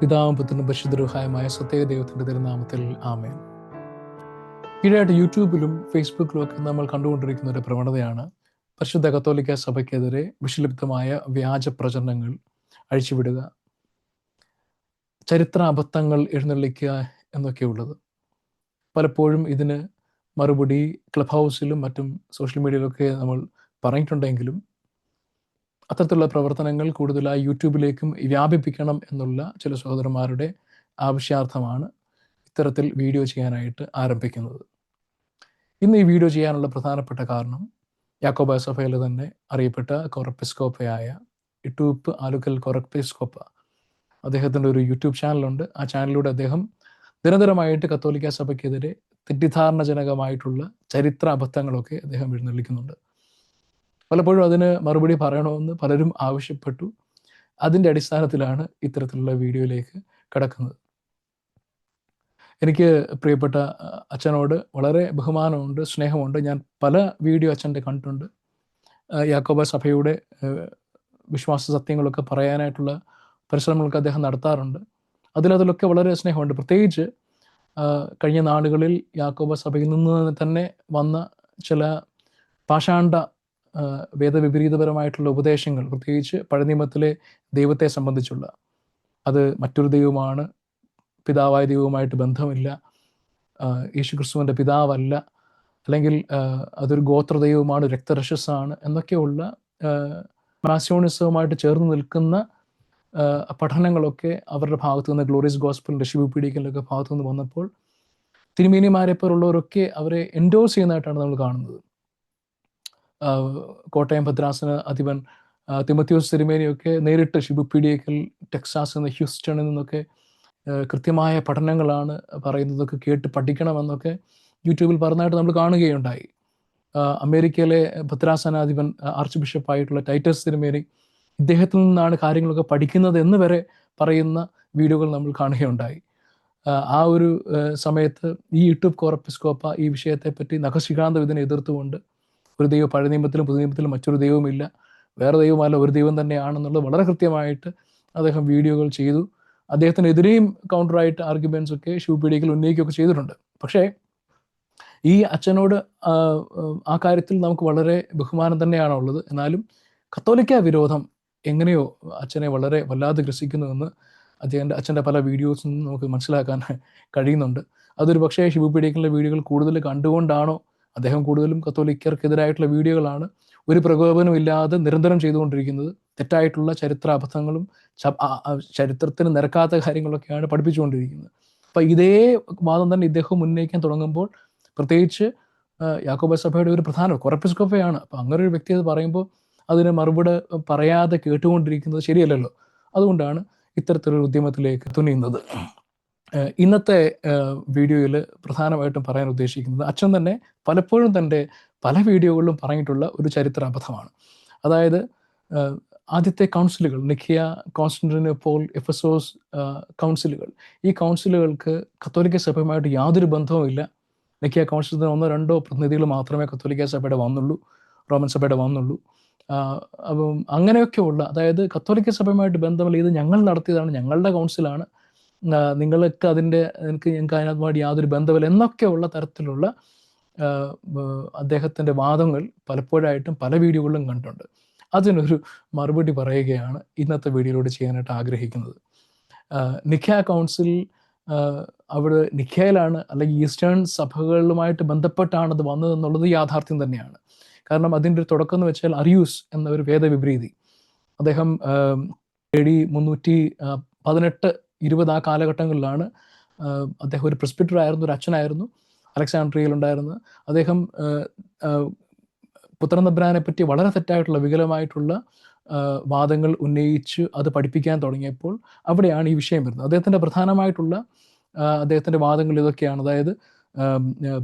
പിതാവും പുത്രനും പരിശുദ്ധരുഹായമായ സത്യ ദൈവത്തിന്റെ തിരുനാമത്തിൽ ആമേൻ. ഈയിടെയായിട്ട് യൂട്യൂബിലും ഫേസ്ബുക്കിലും ഒക്കെ നമ്മൾ കണ്ടുകൊണ്ടിരിക്കുന്ന ഒരു പ്രവണതയാണ് പരിശുദ്ധ കത്തോലിക്ക സഭയ്ക്കെതിരെ വിഷലിപ്തമായ വ്യാജ പ്രചരണങ്ങൾ അഴിച്ചുവിടുക ചരിത്ര അബദ്ധങ്ങൾ എഴുന്നള്ളിക്കുക എന്നൊക്കെയുള്ളത് പലപ്പോഴും ഇതിന് മറുപടി ക്ലബ് ഹൗസിലും മറ്റും സോഷ്യൽ മീഡിയയിലൊക്കെ നമ്മൾ പറഞ്ഞിട്ടുണ്ടെങ്കിലും അത്തരത്തിലുള്ള പ്രവർത്തനങ്ങൾ കൂടുതലായി യൂട്യൂബിലേക്കും വ്യാപിപ്പിക്കണം എന്നുള്ള ചില സഹോദരന്മാരുടെ ആവശ്യാർത്ഥമാണ് ഇത്തരത്തിൽ വീഡിയോ ചെയ്യാനായിട്ട് ആരംഭിക്കുന്നത്. ഇന്ന് ഈ വീഡിയോ ചെയ്യാനുള്ള പ്രധാനപ്പെട്ട കാരണം യാക്കോബ സഭയിൽ തന്നെ അറിയപ്പെട്ട കൊറപ്പിസ്കോപ്പയായ ഇട്ടൂപ്പ് ആലുക്കൽ കൊറപ്പിസ്കോപ്പ. അദ്ദേഹത്തിന്റെ ഒരു യൂട്യൂബ് ചാനലുണ്ട്. ആ ചാനലിലൂടെ അദ്ദേഹം നിരന്തരമായിട്ട് കത്തോലിക്ക സഭയ്ക്കെതിരെ തെറ്റിദ്ധാരണജനകമായിട്ടുള്ള ചരിത്ര അബദ്ധങ്ങളൊക്കെ അദ്ദേഹം എഴുന്നള്ളിക്കുന്നുണ്ട്. പലപ്പോഴും അതിന് മറുപടി പറയണമെന്ന് പലരും ആവശ്യപ്പെട്ടു. അതിന്റെ അടിസ്ഥാനത്തിലാണ് ഇത്തരത്തിലുള്ള വീഡിയോയിലേക്ക് കടക്കുന്നത്. എനിക്ക് പ്രിയപ്പെട്ട അച്ഛനോട് വളരെ ബഹുമാനമുണ്ട് സ്നേഹമുണ്ട്. ഞാൻ പല വീഡിയോ അച്ഛന്റെ കണ്ടിട്ടുണ്ട്. യാക്കോബ സഭയുടെ വിശ്വാസ സത്യങ്ങളൊക്കെ പറയാനായിട്ടുള്ള പരിശ്രമങ്ങളൊക്കെ അദ്ദേഹം നടത്താറുണ്ട്. അതിലതിലൊക്കെ വളരെ സ്നേഹമുണ്ട്. പ്രത്യേകിച്ച് കഴിഞ്ഞ നാളുകളിൽ യാക്കോബ സഭയിൽ നിന്ന് തന്നെ വന്ന ചില പാഷാണ്ട വേദവിപരീതപരമായിട്ടുള്ള ഉപദേശങ്ങൾ പ്രത്യേകിച്ച് പഴനിയമത്തിലെ ദൈവത്തെ സംബന്ധിച്ചുള്ള. അത് മറ്റൊരു ദൈവമാണ് പിതാവായ ദൈവവുമായിട്ട് ബന്ധമില്ല യേശു ക്രിസ്തുവിന്റെ പിതാവല്ല അല്ലെങ്കിൽ അതൊരു ഗോത്ര ദൈവമാണ് രക്തരശസ്സാണ് എന്നൊക്കെയുള്ള മാസ്യോണിസവുമായിട്ട് ചേർന്ന് നിൽക്കുന്ന പഠനങ്ങളൊക്കെ അവരുടെ ഭാഗത്തു നിന്ന് ഗ്ലോറിയസ് ഗോസ്പിളിന്റെ ശിവപീഡിക്കലിന്റെ ഭാഗത്തു നിന്ന് വന്നപ്പോൾ തിരുമേനിമാരെ പോലുള്ളവരൊക്കെ അവരെ എൻഡോസ് ചെയ്യുന്നതായിട്ടാണ് നമ്മൾ കാണുന്നത്. കോട്ടയം ഭദ്രാസന അധിപൻ തിമത്യോസ് സിരിമേനിയൊക്കെ നേരിട്ട് ഷിബു പീഡിയക്കൽ ടെക്സാസ് എന്ന ഹ്യൂസ്റ്റണിൽ നിന്നൊക്കെ കൃത്യമായ പഠനങ്ങളാണ് പറയുന്നതൊക്കെ കേട്ട് പഠിക്കണമെന്നൊക്കെ യൂട്യൂബിൽ പറഞ്ഞതായിട്ട് നമ്മൾ കാണുകയുണ്ടായി. അമേരിക്കയിലെ ഭദ്രാസനാധിപൻ ആർച്ച് ബിഷപ്പായിട്ടുള്ള ടൈറ്റസ് തിരുമേനി ഇദ്ദേഹത്തിൽ നിന്നാണ് കാര്യങ്ങളൊക്കെ പഠിക്കുന്നത് എന്ന് വരെ പറയുന്ന വീഡിയോകൾ നമ്മൾ കാണുകയുണ്ടായി. ആ ഒരു സമയത്ത് ഈ യൂട്യൂബ് കോറപ്പിസ്കോപ്പ ഈ വിഷയത്തെപ്പറ്റി നഖശിഖാന്ത ഇതിനെ എതിർത്തുകൊണ്ട് ഒരു ദൈവം പഴയ നിയമത്തിലും പുതിയ നിയമത്തിലും മറ്റൊരു ദൈവമില്ല വേറെ ദൈവമല്ല ഒരു ദൈവം തന്നെയാണെന്നുള്ളത് വളരെ കൃത്യമായിട്ട് അദ്ദേഹം വീഡിയോകൾ ചെയ്തു. അദ്ദേഹത്തിനെതിരെയും കൗണ്ടറായിട്ട് ആർഗ്യുമെന്റ്സ് ഒക്കെ ശിവപീഡിയകൾ ഉന്നയിക്കുകയൊക്കെ ചെയ്തിട്ടുണ്ട്. പക്ഷേ ഈ അച്ഛനോട് ആ കാര്യത്തിൽ നമുക്ക് വളരെ ബഹുമാനം തന്നെയാണ് ഉള്ളത് എന്നാലും കത്തോലിക്ക വിരോധം എങ്ങനെയോ അച്ഛനെ വളരെ വല്ലാതെ ഗ്രസിക്കുന്നുവെന്ന് അദ്ദേഹത്തിന്റെ അച്ഛന്റെ പല വീഡിയോസ് നിന്നും നമുക്ക് മനസ്സിലാക്കാൻ കഴിയുന്നുണ്ട്. അതൊരു പക്ഷേ ശിവപീഡിയക്കുള്ള വീഡിയോകൾ കൂടുതൽ കണ്ടുകൊണ്ടാണോ അദ്ദേഹം കൂടുതലും കത്തോലിക്കർക്കെതിരായിട്ടുള്ള വീഡിയോകളാണ് ഒരു പ്രകോപനം ഇല്ലാതെ നിരന്തരം ചെയ്തുകൊണ്ടിരിക്കുന്നത്. തെറ്റായിട്ടുള്ള ചരിത്ര അബദ്ധങ്ങളും ചരിത്രത്തിന് നിരക്കാത്ത കാര്യങ്ങളൊക്കെയാണ് പഠിപ്പിച്ചുകൊണ്ടിരിക്കുന്നത്. അപ്പൊ ഇതേ വാദം തന്നെ ഇദ്ദേഹം ഉന്നയിക്കാൻ തുടങ്ങുമ്പോൾ പ്രത്യേകിച്ച് യാക്കോബ സഭയുടെ ഒരു പ്രധാന കൊറപ്പിസ്കോഫയാണ് അപ്പൊ അങ്ങനെ ഒരു വ്യക്തി അത് പറയുമ്പോൾ അതിന് മറുപടി പറയാതെ കേട്ടുകൊണ്ടിരിക്കുന്നത് ശരിയല്ലല്ലോ. അതുകൊണ്ടാണ് ഇത്തരത്തിലൊരു ഉദ്യമത്തിലേക്ക് തുനിയുന്നത്. ഇന്നത്തെ വീഡിയോയിൽ പ്രധാനമായിട്ടും പറയാൻ ഉദ്ദേശിക്കുന്നത് അച്ഛൻ തന്നെ പലപ്പോഴും തന്റെ പല വീഡിയോകളിലും പറഞ്ഞിട്ടുള്ള ഒരു ചരിത്ര അബദ്ധമാണ് അതായത് ആദ്യത്തെ കൗൺസിലുകൾ നിഖിയ കോൺസ്റ്റന്റിനോപ്പോൾ എഫസോസ് കൗൺസിലുകൾ. ഈ കൗൺസിലുകൾക്ക് കത്തോലിക്ക സഭയുമായിട്ട് യാതൊരു ബന്ധവുമില്ല നിഖിയ കൗൺസിലിന് ഒന്നോ രണ്ടോ പ്രതിനിധികൾ മാത്രമേ കത്തോലിക്ക സഭയുടെ വന്നുള്ളൂ റോമൻ സഭയുടെ വന്നുള്ളൂ. അപ്പം അങ്ങനെയൊക്കെയുള്ള അതായത് കത്തോലിക്ക സഭയുമായിട്ട് ബന്ധമില്ല ഇത് ഞങ്ങൾ നടത്തിയതാണ് ഞങ്ങളുടെ കൗൺസിലാണ്. നിങ്ങൾക്ക് അതിന്റെ എനിക്ക് ഞങ്ങൾക്ക് അതിനകത്തുമായിട്ട് യാതൊരു ബന്ധമില്ല എന്നൊക്കെയുള്ള തരത്തിലുള്ള അദ്ദേഹത്തിന്റെ വാദങ്ങൾ പലപ്പോഴായിട്ടും പല വീഡിയോകളിലും കണ്ടിട്ടുണ്ട്. അതിനൊരു മറുപടി പറയുകയാണ് ഇന്നത്തെ വീഡിയോയിലൂടെ ചെയ്യാനായിട്ട് ആഗ്രഹിക്കുന്നത്. നിഖ്യ കൗൺസിൽ അവിടെ നിഖ്യയിലാണ് അല്ലെങ്കിൽ ഈസ്റ്റേൺ സഭകളുമായിട്ട് ബന്ധപ്പെട്ടാണ് അത് വന്നതെന്നുള്ളത് യാഥാർത്ഥ്യം തന്നെയാണ്. കാരണം അതിന്റെ ഒരു തുടക്കം എന്ന് വെച്ചാൽ അറിയൂസ് എന്ന ഒരു വേദവിപരീതി. അദ്ദേഹം എ ഡി മുന്നൂറ്റി പതിനെട്ട് ഇരുപത് ആ കാലഘട്ടങ്ങളിലാണ് അദ്ദേഹം ഒരു പ്രിസ്പിറ്റർ ആയിരുന്നു ഒരു അച്ഛനായിരുന്നു അലക്സാണ്ട്രിയയിൽ ഉണ്ടായിരുന്നത്. അദ്ദേഹം പുത്രനബ്രാനെ പറ്റി വളരെ തെറ്റായിട്ടുള്ള വികലമായിട്ടുള്ള വാദങ്ങൾ ഉന്നയിച്ച് അത് പഠിപ്പിക്കാൻ തുടങ്ങിയപ്പോൾ അവിടെയാണ് ഈ വിഷയം വരുന്നത്. അദ്ദേഹത്തിന്റെ പ്രധാനമായിട്ടുള്ള അദ്ദേഹത്തിന്റെ വാദങ്ങൾ ഇതൊക്കെയാണ്. അതായത്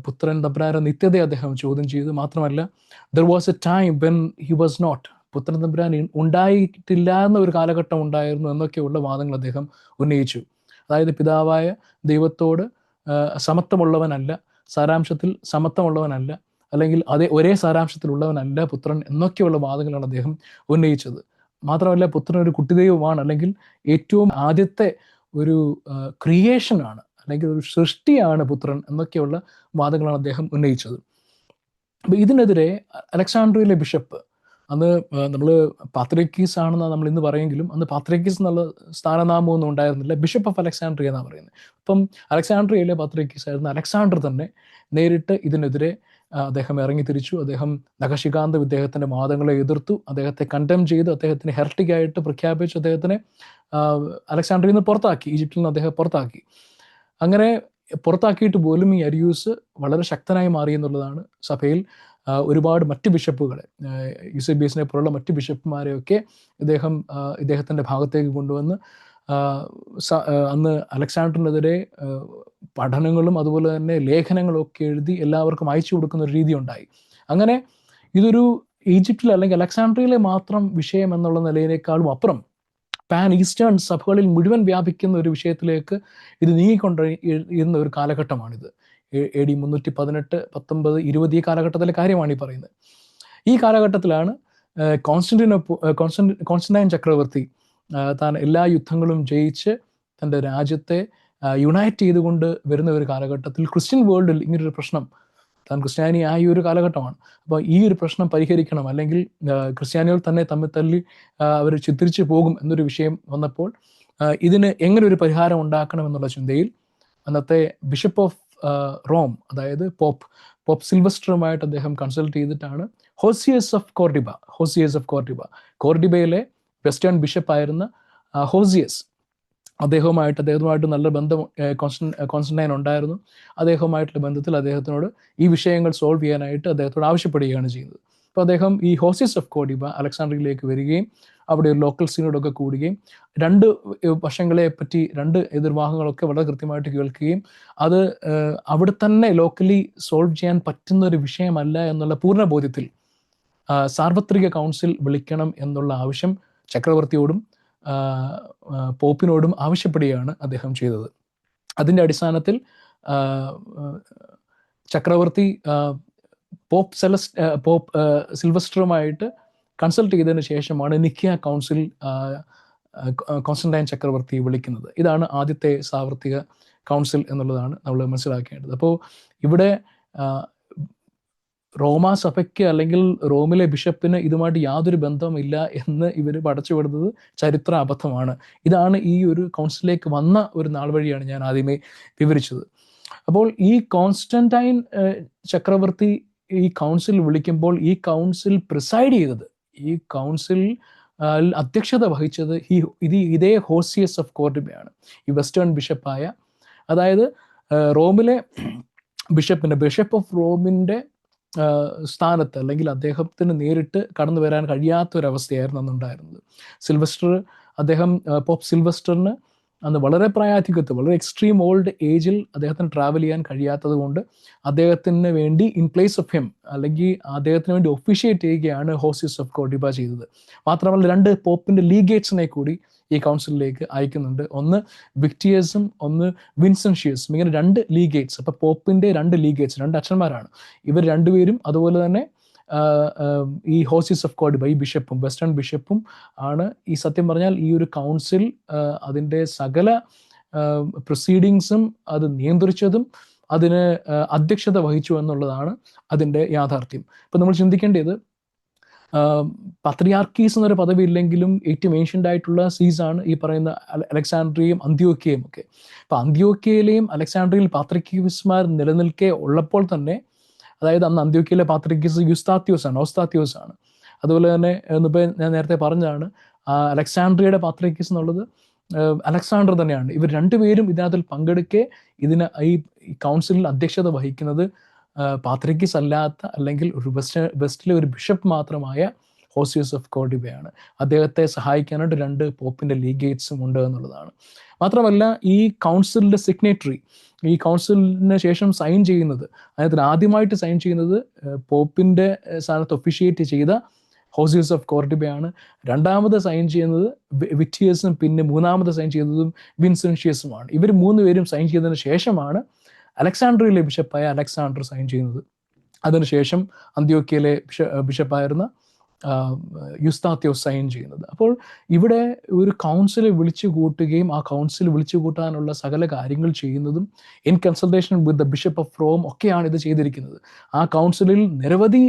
പുത്രൻ നബ്രാനെ നിത്യതയെ അദ്ദേഹം ചോദ്യം ചെയ്തു. മാത്രമല്ല there was a time when he was not പുത്രൻ തമ്പുരാൻ ഉണ്ടായിട്ടില്ല എന്ന ഒരു കാലഘട്ടം ഉണ്ടായിരുന്നു എന്നൊക്കെയുള്ള വാദങ്ങൾ അദ്ദേഹം ഉന്നയിച്ചു. അതായത് പിതാവായ ദൈവത്തോട് സമത്വമുള്ളവനല്ല സാരാംശത്തിൽ സമത്വമുള്ളവനല്ല അല്ലെങ്കിൽ അതേ ഒരേ സാരാംശത്തിലുള്ളവനല്ല പുത്രൻ എന്നൊക്കെയുള്ള വാദങ്ങളാണ് അദ്ദേഹം ഉന്നയിച്ചത്. മാത്രമല്ല പുത്രൻ ഒരു കുട്ടിദൈവമാണ് അല്ലെങ്കിൽ ഏറ്റവും ആദ്യത്തെ ഒരു ക്രിയേഷനാണ് അല്ലെങ്കിൽ ഒരു സൃഷ്ടിയാണ് പുത്രൻ എന്നൊക്കെയുള്ള വാദങ്ങളാണ് അദ്ദേഹം ഉന്നയിച്ചത്. ഇതിനെതിരെ അലക്സാണ്ട്രിയയിലെ ബിഷപ്പ് അന്ന് നമ്മൾ പാത്രിക്കീസ് ആണെന്ന് നമ്മൾ ഇന്ന് പറയുമെങ്കിലും അന്ന് പാത്രിക്കീസ് എന്നുള്ള സ്ഥാനനാമമൊന്നും ഉണ്ടായിരുന്നില്ല. ബിഷപ്പ് ഓഫ് അലക്സാണ്ട്രിയ എന്നാണ് പറയുന്നത് അപ്പം അലക്സാണ്ട്രിയയിലെ പാത്രിക്കീസ് ആയിരുന്ന അലക്സാണ്ടർ തന്നെ നേരിട്ട് ഇതിനെതിരെ അദ്ദേഹം ഇറങ്ങി തിരിച്ചു അദ്ദേഹം നഖശികാന്ത് ഇദ്ദേഹത്തിന്റെ വാദങ്ങളെ എതിർത്തു. അദ്ദേഹത്തെ കണ്ടം ചെയ്തു അദ്ദേഹത്തിന് ഹെർട്ടിക്കായിട്ട് പ്രഖ്യാപിച്ച് അദ്ദേഹത്തിനെ അലക്സാണ്ട്രിയിൽ നിന്ന് പുറത്താക്കി. ഈജിപ്തിൽ നിന്ന് അദ്ദേഹം പുറത്താക്കി. അങ്ങനെ പുറത്താക്കിയിട്ട് പോലും ഈ അരിയൂസ് വളരെ ശക്തനായി മാറി എന്നുള്ളതാണ് സഭയിൽ ഒരുപാട് മറ്റ് ബിഷപ്പുകളെ യുസബീസിനെ പോലുള്ള മറ്റ് ബിഷപ്പുമാരെയൊക്കെ ഇദ്ദേഹം ഇദ്ദേഹത്തിന്റെ ഭാഗത്തേക്ക് കൊണ്ടുവന്ന് അന്ന് അലക്സാണ്ടറിനെതിരെ പഠനങ്ങളും അതുപോലെ തന്നെ ലേഖനങ്ങളും ഒക്കെ എഴുതി എല്ലാവർക്കും അയച്ചു കൊടുക്കുന്ന ഒരു രീതി ഉണ്ടായി അങ്ങനെ ഇതൊരു ഈജിപ്തിൽ അല്ലെങ്കിൽ അലക്സാണ്ട്രിയയിലെ മാത്രം വിഷയം എന്നുള്ള നിലയിലേക്കാളും അപ്പുറം പാൻ ഈസ്റ്റേൺ സഭകളിൽ മുഴുവൻ വ്യാപിക്കുന്ന ഒരു വിഷയത്തിലേക്ക് ഇത് നീങ്ങിക്കൊണ്ടിരുന്ന ഒരു കാലഘട്ടമാണിത്. എ ഡി മുന്നൂറ്റി പതിനെട്ട് പത്തൊമ്പത് ഇരുപത് ഈ കാലഘട്ടത്തിലെ കാര്യമാണ് ഈ പറയുന്നത്. ഈ കാലഘട്ടത്തിലാണ് കോൺസ്റ്റന്റിനൊപ്പം കോൺസ്റ്റന്റ് കോൺസ്റ്റന്റൈൻ ചക്രവർത്തി താൻ എല്ലാ യുദ്ധങ്ങളും ജയിച്ച് തന്റെ രാജ്യത്തെ യുണൈറ്റ് ചെയ്തുകൊണ്ട് വരുന്ന ഒരു കാലഘട്ടത്തിൽ ക്രിസ്ത്യൻ വേൾഡിൽ ഇങ്ങനൊരു പ്രശ്നം താൻ ക്രിസ്ത്യാനി ആയ ഒരു കാലഘട്ടമാണ്. അപ്പോൾ ഈ ഒരു പ്രശ്നം പരിഹരിക്കണം. അല്ലെങ്കിൽ ക്രിസ്ത്യാനികൾ തന്നെ തമ്മിൽ തല്ലി അവർ ചിത്രിച്ചു പോകും എന്നൊരു വിഷയം വന്നപ്പോൾ ഇതിന് എങ്ങനെ ഒരു പരിഹാരം ഉണ്ടാക്കണം എന്നുള്ള ചിന്തയിൽ അന്നത്തെ ബിഷപ്പ് ഓഫ് റോം അതായത് പോപ്പ് പോപ്പ് സിൽവസ്റ്ററുമായിട്ട് അദ്ദേഹം കൺസൾട്ട് ചെയ്തിട്ടാണ് Hosius of Cordoba Hosius of Cordoba. കോർഡിബയിലെ western bishop ബിഷപ്പായിരുന്ന ഹോസിയസ്. അദ്ദേഹവുമായിട്ട് അദ്ദേഹവുമായിട്ട് നല്ല ബന്ധം കോൺസ്റ്റന്റൈൻ ഉണ്ടായിരുന്നു. അദ്ദേഹവുമായിട്ടുള്ള ബന്ധത്തിൽ അദ്ദേഹത്തിനോട് ഈ വിഷയങ്ങൾ സോൾവ് ചെയ്യാനായിട്ട് അദ്ദേഹത്തോട് ആവശ്യപ്പെടുകയാണ് ചെയ്യുന്നത് അപ്പോൾ അദ്ദേഹം ഈ ഹോസിസ് ഓഫ് കോഡിബ അലക്സാണ്ട്രിയിലേക്ക് വരികയും അവിടെ ഒരു ലോക്കൽ സീനോടൊക്കെ കൂടുകയും രണ്ട് വശങ്ങളെ പറ്റി രണ്ട് എതിർവാഹങ്ങളൊക്കെ വളരെ കൃത്യമായിട്ട് കേൾക്കുകയും അത് അവിടെ തന്നെ ലോക്കലി സോൾവ് ചെയ്യാൻ പറ്റുന്ന ഒരു വിഷയമല്ല എന്നുള്ള പൂർണ ബോധ്യത്തിൽ സാർവത്രിക കൗൺസിൽ വിളിക്കണം എന്നുള്ള ആവശ്യം ചക്രവർത്തിയോടും പോപ്പിനോടും ആവശ്യപ്പെടുകയാണ് അദ്ദേഹം ചെയ്തത്. അതിന്റെ അടിസ്ഥാനത്തിൽ ചക്രവർത്തി പോപ്പ് സെലസ് പോപ്പ് സിൽവസ്റ്ററുമായിട്ട് കൺസൾട്ട് ചെയ്തതിന് ശേഷമാണ് നിക്കിയ കൗൺസിൽ കോൺസ്റ്റന്റൈൻ ചക്രവർത്തി വിളിക്കുന്നത്. ഇതാണ് ആദ്യത്തെ സാവർത്തിക കൗൺസിൽ എന്നുള്ളതാണ് നമ്മൾ മനസ്സിലാക്കേണ്ടത്. അപ്പോൾ ഇവിടെ റോമാ സഭയ്ക്ക് അല്ലെങ്കിൽ റോമിലെ ബിഷപ്പിന് ഇതുമായിട്ട് യാതൊരു ബന്ധവുമില്ല എന്ന് ഇവർ പടച്ചുവിടുന്നത് ചരിത്ര അബദ്ധമാണ്. ഇതാണ് ഈ ഒരു കൗൺസിലേക്ക് വന്ന ഒരു നാൾ വഴിയാണ് ഞാൻ ആദ്യമേ വിവരിച്ചത്. അപ്പോൾ ഈ കോൺസ്റ്റന്റൈൻ ചക്രവർത്തി ഈ കൗൺസിൽ വിളിക്കുമ്പോൾ ഈ കൗൺസിൽ പ്രിസൈഡ് ചെയ്തത്. ഈ കൗൺസിൽ അധ്യക്ഷത വഹിച്ചത് ഈ ഇത് ഇതേ ഹോസിയസ് ഓഫ് കോർഡിബയാണ് ഈ വെസ്റ്റേൺ ബിഷപ്പായ അതായത് റോമിലെ ബിഷപ്പിന്റെ ബിഷപ്പ് ഓഫ് റോമിന്റെ സ്ഥാനത്ത് അല്ലെങ്കിൽ അദ്ദേഹത്തിന് നേരിട്ട് കടന്നു വരാൻ കഴിയാത്ത ഒരു അവസ്ഥയായിരുന്നു അന്നുണ്ടായിരുന്നത്. സിൽവസ്റ്റർ അദ്ദേഹം പോപ്പ് സിൽവസ്റ്ററിന് അന്ന് വളരെ പ്രായാധികത്ത് വളരെ എക്സ്ട്രീം ഓൾഡ് ഏജിൽ അദ്ദേഹത്തിന് ട്രാവൽ ചെയ്യാൻ കഴിയാത്തത് കൊണ്ട് അദ്ദേഹത്തിന് വേണ്ടി ഇൻ പ്ലേസ് ഓഫ് ഹിം അല്ലെങ്കിൽ അദ്ദേഹത്തിന് വേണ്ടി ഒഫീഷ്യേറ്റ് ചെയ്യുകയാണ് ഹോസിസ് ഓഫ് കോഡിബ ചെയ്തത്. മാത്രമല്ല രണ്ട് പോപ്പിന്റെ ലീഗേറ്റ്സിനെ കൂടി ഈ കൗൺസിലിലേക്ക് അയക്കുന്നുണ്ട്. ഒന്ന് വിക്ടിയേഴ്സും ഒന്ന് വിൻസൻഷ്യസും ഇങ്ങനെ രണ്ട് ലീഗേറ്റ്സ് അപ്പൊ പോപ്പിന്റെ രണ്ട് ലീഗേറ്റ്സ് രണ്ട് അച്ഛന്മാരാണ്. ഇവർ രണ്ടുപേരും അതുപോലെ തന്നെ ഈ ഹോസിസ് ഓഫ് കോഡ് ബൈ ബിഷപ്പും വെസ്റ്റേൺ ബിഷപ്പും ആണ്. ഈ സത്യം പറഞ്ഞാൽ ഈ ഒരു കൗൺസിൽ അതിന്റെ സകല പ്രൊസീഡിങ്സും അത് നിയന്ത്രിച്ചതും അതിന് അധ്യക്ഷത വഹിച്ചു എന്നുള്ളതാണ് അതിന്റെ യാഥാർത്ഥ്യം. ഇപ്പം നമ്മൾ ചിന്തിക്കേണ്ടത് പത്രിയാർക്കീസ് എന്നൊരു പദവി ഇല്ലെങ്കിലും ഏറ്റവും ഏഷ്യന്റ് ആയിട്ടുള്ള സീസാണ് ഈ പറയുന്ന അലക്സാണ്ട്രിയയും അന്ത്യോക്കിയയും ഒക്കെ. അപ്പം അന്ത്യോക്കിയയിലെയും അലക്സാണ്ട്രിയയിൽ പാത്രിക്കീസ്മാർ നിലനിൽക്കെ ഉള്ളപ്പോൾ തന്നെ അതായത് അന്ന് അന്ത്യോക്കിയിലെ പാത്രിക്കീസ് യുസ്താത്യോസ് ആണ് ഓസ്താത്യോസ് ആണ് അതുപോലെ തന്നെ ഇന്നിപ്പോൾ ഞാൻ നേരത്തെ പറഞ്ഞതാണ് അലക്സാണ്ട്രിയയുടെ പാത്രിക്കീസ് എന്നുള്ളത് അലക്സാണ്ടർ തന്നെയാണ്. ഇവർ രണ്ടുപേരും ഇതിനകത്തിൽ പങ്കെടുക്കെ ഇതിന് ഈ കൗൺസിലിൽ അധ്യക്ഷത വഹിക്കുന്നത് പാത്രിക്കിസ് അല്ലാത്ത അല്ലെങ്കിൽ ഒരു വെസ്റ്റ് വെസ്റ്റിലെ ഒരു ബിഷപ്പ് മാത്രമായ ഹോസിയസ് ഓഫ് കോഡിബയാണ്. അദ്ദേഹത്തെ സഹായിക്കാനായിട്ട് രണ്ട് പോപ്പിന്റെ ലീഗേറ്റ്സും ഉണ്ട് എന്നുള്ളതാണ്. മാത്രമല്ല ഈ കൗൺസിലിന്റെ സിഗ്നേറ്ററി ഈ കൗൺസിലിന് ശേഷം സൈൻ ചെയ്യുന്നത്. അതിനകത്ത് ആദ്യമായിട്ട് സൈൻ ചെയ്യുന്നത് പോപ്പിന്റെ സ്ഥാനത്ത് ഒഫീഷ്യേറ്റ് ചെയ്ത ഹോസിയസ് ഓഫ് കോർഡിബയാണ്. രണ്ടാമത് സൈൻ ചെയ്യുന്നത് വിറ്റിയസും പിന്നെ മൂന്നാമത് സൈൻ ചെയ്തതും വിൻസെൻഷ്യസുമാണ്. ഇവർ മൂന്ന് പേരും സൈൻ ചെയ്തതിന് ശേഷമാണ് അലക്സാണ്ടറിയിലെ ബിഷപ്പായ അലക്സാണ്ടർ സൈൻ ചെയ്യുന്നത്. അതിനുശേഷം അന്ത്യോക്കിയയിലെ ബിഷ ബിഷപ്പായിരുന്ന യുസ്താത്യോ സൈൻ ചെയ്യുന്നത്. അപ്പോൾ ഇവിടെ ഒരു കൗൺസിൽ വിളിച്ചു കൂട്ടുകയും ആ കൗൺസിൽ വിളിച്ചു കൂട്ടാനുള്ള സകല കാര്യങ്ങൾ ചെയ്യുന്നതും in consultation with the bishop of Rome ഒക്കെയാണ് ഇത് ചെയ്തിരിക്കുന്നത്. ആ കൗൺസിലിൽ നിരവധി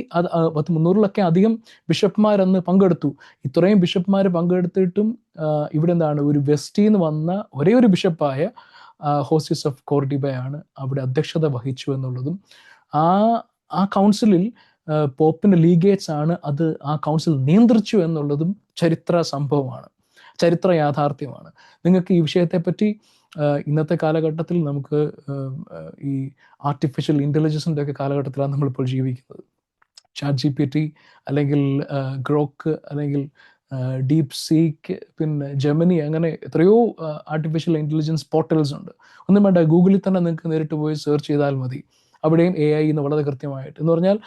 പത്ത് മുന്നൂറിലൊക്കെ അധികം ബിഷപ്പ്മാരന്ന് പങ്കെടുത്തു. ഇത്രയും ബിഷപ്പ്മാർ പങ്കെടുത്തിട്ടും ഇവിടെ എന്താണ് ഒരു വെസ്റ്റിൽ നിന്ന് വന്ന ഒരേ ഒരു ബിഷപ്പായ ഹോസ്റ്റസ് ഓഫ് കോർഡിബയാണ് അവിടെ അധ്യക്ഷത വഹിച്ചു എന്നുള്ളതും. ആ ആ കൗൺസിലിൽ പോപ്പിന്റെ ലീഗേറ്റ്സ് ആണ് അത് ആ കൗൺസിൽ നിയന്ത്രിച്ചു എന്നുള്ളതും ചരിത്ര സംഭവമാണ്. ചരിത്ര യാഥാർത്ഥ്യമാണ്. നിങ്ങൾക്ക് ഈ വിഷയത്തെ പറ്റി ഇന്നത്തെ കാലഘട്ടത്തിൽ നമുക്ക് ഈ ആർട്ടിഫിഷ്യൽ ഇന്റലിജൻസിന്റെ ഒക്കെ കാലഘട്ടത്തിലാണ് നമ്മളിപ്പോൾ ജീവിക്കുന്നത്. ചാറ്റ് ജി പി ടി അല്ലെങ്കിൽ ഗ്രോക്ക് അല്ലെങ്കിൽ ഡീപ് സീക്ക് പിന്നെ ജെമിനി അങ്ങനെ എത്രയോ ആർട്ടിഫിഷ്യൽ ഇന്റലിജൻസ് പോർട്ടൽസ് ഉണ്ട്. ഒന്നും വേണ്ട ഗൂഗിളിൽ തന്നെ നിങ്ങൾക്ക് നേരിട്ട് പോയി സെർച്ച് ചെയ്താൽ മതി. അവിടെയും എ ഐ എന്ന് വളരെ കൃത്യമായിട്ട്. എന്ന് പറഞ്ഞാൽ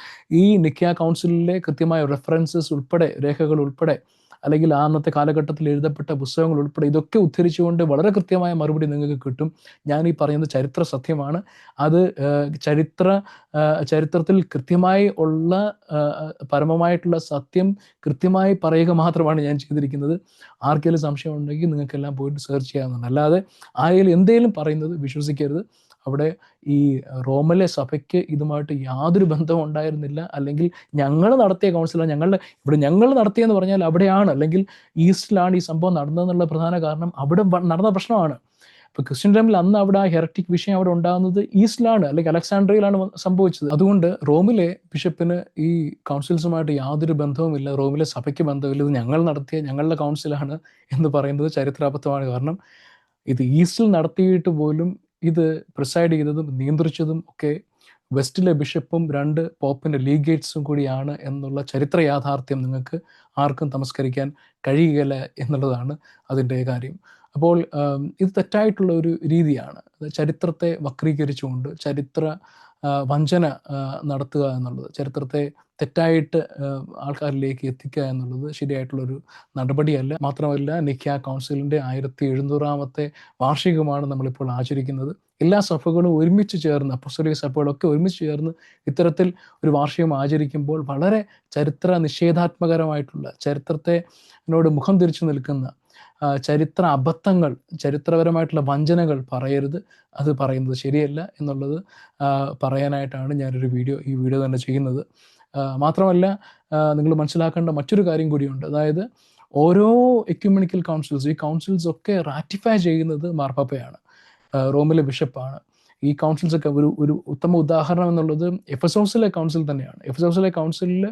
ഈ നിക്ക കൗൺസിലിലെ കൃത്യമായ റെഫറൻസസ് ഉൾപ്പെടെ രേഖകൾ ഉൾപ്പെടെ അല്ലെങ്കിൽ ആ അന്നത്തെ കാലഘട്ടത്തിൽ എഴുതപ്പെട്ട പുസ്തകങ്ങൾ ഉൾപ്പെടെ ഇതൊക്കെ ഉദ്ധരിച്ചുകൊണ്ട് വളരെ കൃത്യമായ മറുപടി നിങ്ങൾക്ക് കിട്ടും. ഞാൻ ഈ പറയുന്നത് ചരിത്ര സത്യമാണ്. അത് ചരിത്ര ചരിത്രത്തിൽ കൃത്യമായി ഉള്ള പരമമായിട്ടുള്ള സത്യം കൃത്യമായി പറയുക മാത്രമാണ് ഞാൻ ചെയ്തിരിക്കുന്നത്. ആർക്കെങ്കിലും സംശയം ഉണ്ടെങ്കിൽ നിങ്ങൾക്കെല്ലാം പോയിട്ട് സെർച്ച് ചെയ്യാവുന്നതാണ്. അല്ലാതെ ആരെങ്കിലും എന്തെങ്കിലും പറയുന്നത് വിശ്വസിക്കരുത്. അവിടെ ഈ റോമലെ സഭയ്ക്ക് ഇതുമായിട്ട് യാതൊരു ബന്ധവും ഉണ്ടായിരുന്നില്ല. അല്ലെങ്കിൽ ഞങ്ങൾ നടത്തിയ കൗൺസിലാണ് ഞങ്ങളുടെ ഇവിടെ ഞങ്ങൾ നടത്തിയെന്ന് പറഞ്ഞാൽ അവിടെയാണ്. അല്ലെങ്കിൽ ഈസ്റ്റിലാണ് ഈ സംഭവം നടന്നതെന്നുള്ള പ്രധാന കാരണം അവിടെ നടന്ന പ്രശ്നമാണ്. ഇപ്പൊ ക്രിസ്ത്യൻ ടൈമിൽ അന്ന് അവിടെ ആ ഹെററ്റിക് വിഷയം അവിടെ ഉണ്ടാകുന്നത് ഈസ്റ്റിലാണ് അല്ലെങ്കിൽ അലക്സാണ്ട്രിയയിലാണ് സംഭവിച്ചത്. അതുകൊണ്ട് റോമിലെ ബിഷപ്പിന് ഈ കൗൺസിൽസുമായിട്ട് യാതൊരു ബന്ധവുമില്ല. റോമിലെ സഭയ്ക്ക് ബന്ധമില്ല. ഇത് ഞങ്ങൾ നടത്തിയ ഞങ്ങളുടെ കൗൺസിലാണ് എന്ന് പറയുന്നത് ചരിത്രാബദ്ധമാണ്. കാരണം ഇത് ഈസ്റ്റിൽ നടത്തിയിട്ട് പോലും ഇത് പ്രിസൈഡ് ചെയ്തതും നിയന്ത്രിച്ചതും ഒക്കെ വെസ്റ്റിലെ ബിഷപ്പും രണ്ട് പോപ്പിന്റെ ലീഗേറ്റ്സും കൂടിയാണ് എന്നുള്ള ചരിത്ര യാഥാർത്ഥ്യം നിങ്ങൾക്ക് ആർക്കും തമസ്കരിക്കാൻ കഴിയുകയില്ല എന്നുള്ളതാണ് അതിന്റെ കാര്യം. അപ്പോൾ ഇത് തെറ്റായിട്ടുള്ള ഒരു രീതിയാണ്. ചരിത്രത്തെ വക്രീകരിച്ചുകൊണ്ട് ചരിത്ര വഞ്ചന നടത്തുക എന്നുള്ളത് ചരിത്രത്തെ തെറ്റായിട്ട് ആൾക്കാരിലേക്ക് എത്തിക്കുക എന്നുള്ളത് ശരിയായിട്ടുള്ളൊരു നടപടിയല്ല. മാത്രമല്ല നിക്ക കൗൺസിലിന്റെ ആയിരത്തി എഴുന്നൂറാമത്തെ വാർഷികമാണ് നമ്മളിപ്പോൾ ആചരിക്കുന്നത്. എല്ലാ സഭകളും ഒരുമിച്ച് ചേർന്ന് അപ്പസ്തോലിക സഭകളൊക്കെ ഒരുമിച്ച് ചേർന്ന് ഇത്തരത്തിൽ ഒരു വാർഷികം ആചരിക്കുമ്പോൾ വളരെ ചരിത്ര നിഷേധാത്മകരമായിട്ടുള്ള ചരിത്രത്തെ നോട് മുഖം തിരിച്ചു നിൽക്കുന്ന ചരിത്ര അബദ്ധങ്ങൾ ചരിത്രപരമായിട്ടുള്ള വഞ്ചനകൾ പറയരുത്. അത് പറയുന്നത് ശരിയല്ല എന്നുള്ളത് പറയാനായിട്ടാണ് ഞാനൊരു വീഡിയോ ഈ വീഡിയോ തന്നെ ചെയ്യുന്നത്. മാത്രമല്ല നിങ്ങൾ മനസ്സിലാക്കേണ്ട മറ്റൊരു കാര്യം കൂടിയുണ്ട്. അതായത് ഓരോ എക്യുമണിക്കൽ കൗൺസിൽസ് ഈ കൗൺസിൽസ് ഒക്കെ റാറ്റിഫൈ ചെയ്യുന്നത് മാർപ്പാപ്പയാണ് റോമിലെ ബിഷപ്പാണ്. ഈ കൗൺസിൽസ് ഒക്കെ ഒരു ഒരു ഉത്തമ ഉദാഹരണം എന്നുള്ളത് എഫസോസിലെ കൗൺസിൽ തന്നെയാണ്. എഫസോസിലെ കൗൺസിലിൽ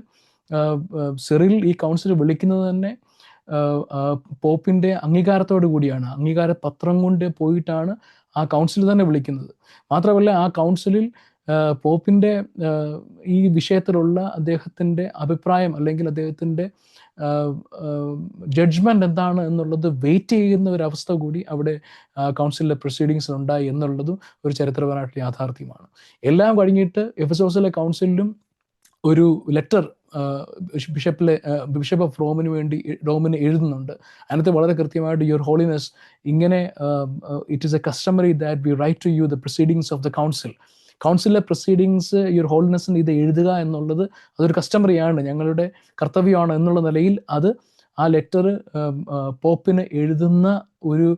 സിറിൽ ഈ കൗൺസിൽ വിളിക്കുന്നത് തന്നെ പോപ്പിന്റെ അംഗീകാരത്തോടു കൂടിയാണ് അംഗീകാര പത്രം കൊണ്ട് പോയിട്ടാണ് ആ കൗൺസിൽ തന്നെ വിളിക്കുന്നത്. മാത്രമല്ല ആ കൗൺസിലിൽ പോപ്പിന്റെ ഈ വിഷയത്തിലുള്ള അദ്ദേഹത്തിന്റെ അഭിപ്രായം അല്ലെങ്കിൽ അദ്ദേഹത്തിന്റെ ജഡ്ജ്മെന്റ് എന്താണ് എന്നുള്ളത് വെയിറ്റ് ചെയ്യുന്ന ഒരു അവസ്ഥ കൂടി അവിടെ കൗൺസിലിലെ പ്രൊസീഡിങ്സിൽ ഉണ്ടായി എന്നുള്ളതും ഒരു ചരിത്രപരമായിട്ടുള്ള യാഥാർത്ഥ്യമാണ്. എല്ലാം കഴിഞ്ഞിട്ട് എഫസോസിലെ കൗൺസിലിലും ഒരു ലെറ്റർ ബിഷപ്പിലെ ബിഷപ്പ് ഓഫ് റോമിന് വേണ്ടി റോമിന് എഴുതുന്നുണ്ട്. അതിനകത്ത് വളരെ കൃത്യമായിട്ട് യുവർ ഹോളിനെസ് ഇങ്ങനെ it is a customary that we write to you the proceedings of the council കൗൺസിലിലെ proceedings your ഹോളിനെസ്സിന് ഇത് എഴുതുക എന്നുള്ളത് അതൊരു കസ്റ്റമറിയാണ് ഞങ്ങളുടെ കർത്തവ്യമാണ് എന്നുള്ള നിലയിൽ അത് ആ ലെറ്റർ പോപ്പിന് എഴുതുന്ന ഒരു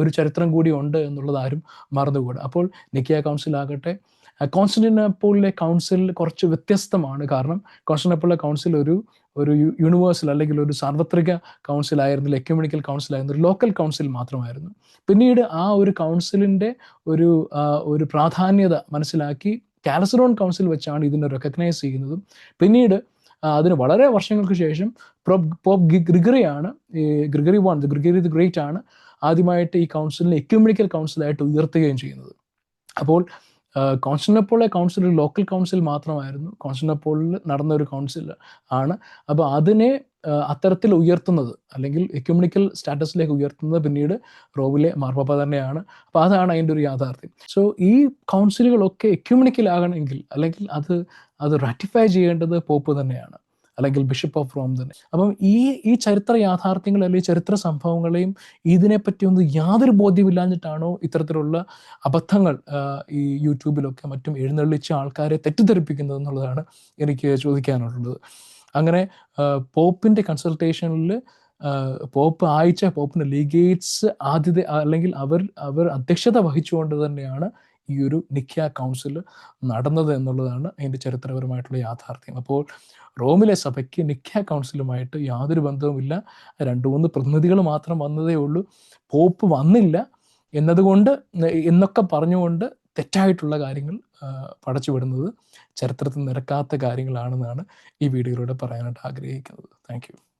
ഒരു ചരിത്രം കൂടി ഉണ്ട് എന്നുള്ളത് ആരും മറന്നുകൂടാ അപ്പോൾ നിക്കിയ കൗൺസിൽ ആകട്ടെ. കോൺസ്റ്റന്റിനോപ്പോളിലെ കൗൺസിൽ കുറച്ച് വ്യത്യസ്തമാണ്. കാരണം കോൺസ്റ്റന്റിനോപ്പോളിലെ കൗൺസിൽ ഒരു ഒരു യൂണിവേഴ്സൽ അല്ലെങ്കിൽ ഒരു സാർവത്രിക കൗൺസിൽ ആയിരുന്നു എക്യുമെനിക്കൽ കൗൺസിൽ ആയിരുന്നു ഒരു ലോക്കൽ കൗൺസിൽ മാത്രമായിരുന്നു. പിന്നീട് ആ ഒരു കൗൺസിലിന്റെ ഒരു ഒരു പ്രാധാന്യത മനസ്സിലാക്കി കാലസറോൺ കൗൺസിൽ വെച്ചാണ് ഇതിനെ റെക്കഗ്നൈസ് ചെയ്യുന്നതും. പിന്നീട് അതിന് വളരെ വർഷങ്ങൾക്ക് ശേഷം പ്രൊബ് പോപ്പ് ഗ്രിഗറിയാണ് ഈ Gregory one Gregory the great ആണ് ആദ്യമായിട്ട് ഈ കൗൺസിലിനെ എക്യൂമിനിക്കൽ കൗൺസിലായിട്ട് ഉയർത്തുകയും ചെയ്യുന്നത്. അപ്പോൾ കോൺസ്റ്റന്റപ്പോളെ കൗൺസിൽ ഒരു ലോക്കൽ കൗൺസിൽ മാത്രമായിരുന്നു. കോൺസ്റ്റന്റപ്പോളിൽ നടന്ന ഒരു കൗൺസിൽ ആണ്. അപ്പോൾ അതിനെ അത്തരത്തിൽ ഉയർത്തുന്നത് അല്ലെങ്കിൽ എക്യൂമണിക്കൽ സ്റ്റാറ്റസിലേക്ക് ഉയർത്തുന്നത് പിന്നീട് റോബിലെ മാർപ്പാപ്പ തന്നെയാണ്. അപ്പോൾ അതാണ് അതിന്റെ ഒരു യാഥാർത്ഥ്യം. സോ ഈ കൗൺസിലുകളൊക്കെ എക്യൂമണിക്കൽ ആകണമെങ്കിൽ അല്ലെങ്കിൽ അത് അത് റാറ്റിഫൈ ചെയ്യേണ്ടത് പോപ്പ് തന്നെയാണ്. അല്ലെങ്കിൽ ബിഷപ്പ് ഓഫ് റോം തന്നെ. അപ്പം ഈ ഈ ചരിത്ര യാഥാർത്ഥ്യങ്ങൾ അല്ലെങ്കിൽ ചരിത്ര സംഭവങ്ങളെയും ഇതിനെപ്പറ്റി ഒന്നും യാതൊരു ബോധ്യമില്ലാഞ്ഞിട്ടാണോ ഇത്തരത്തിലുള്ള അബദ്ധങ്ങൾ ഈ യൂട്യൂബിലൊക്കെ മറ്റും എഴുന്നള്ളിച്ച ആൾക്കാരെ തെറ്റിദ്ധരിപ്പിക്കുന്നത് എന്നുള്ളതാണ് എനിക്ക് ചോദിക്കാനുള്ളത്. അങ്ങനെ പോപ്പിന്റെ കൺസൾട്ടേഷനിൽ പോപ്പ് അയച്ച പോപ്പിന്റെ ലീഗേറ്റ്സ് ആദ്യത്തെ അല്ലെങ്കിൽ അവർ അവർ അധ്യക്ഷത വഹിച്ചുകൊണ്ട് തന്നെയാണ് ഈ ഒരു നിക്യ കൗൺസിൽ നടന്നത് എന്നുള്ളതാണ് അതിന്റെ ചരിത്രപരമായിട്ടുള്ള യാഥാർത്ഥ്യം. അപ്പോൾ റോമിലെ സഭയ്ക്ക് നിക്യ കൗൺസിലുമായിട്ട് യാതൊരു ബന്ധവുമില്ല. രണ്ട് മൂന്ന് പ്രതിനിധികൾ മാത്രം വന്നതേ ഉള്ളൂ. പോപ്പ് വന്നില്ല എന്നതുകൊണ്ട് എന്നൊക്കെ പറഞ്ഞുകൊണ്ട് തെറ്റായിട്ടുള്ള കാര്യങ്ങൾ പടച്ചു വിടുന്നത് ചരിത്രത്തിൽ നിരക്കാത്ത കാര്യങ്ങളാണെന്നാണ് ഈ വീഡിയോയിലൂടെ പറയാനായിട്ട് ആഗ്രഹിക്കുന്നത്. താങ്ക്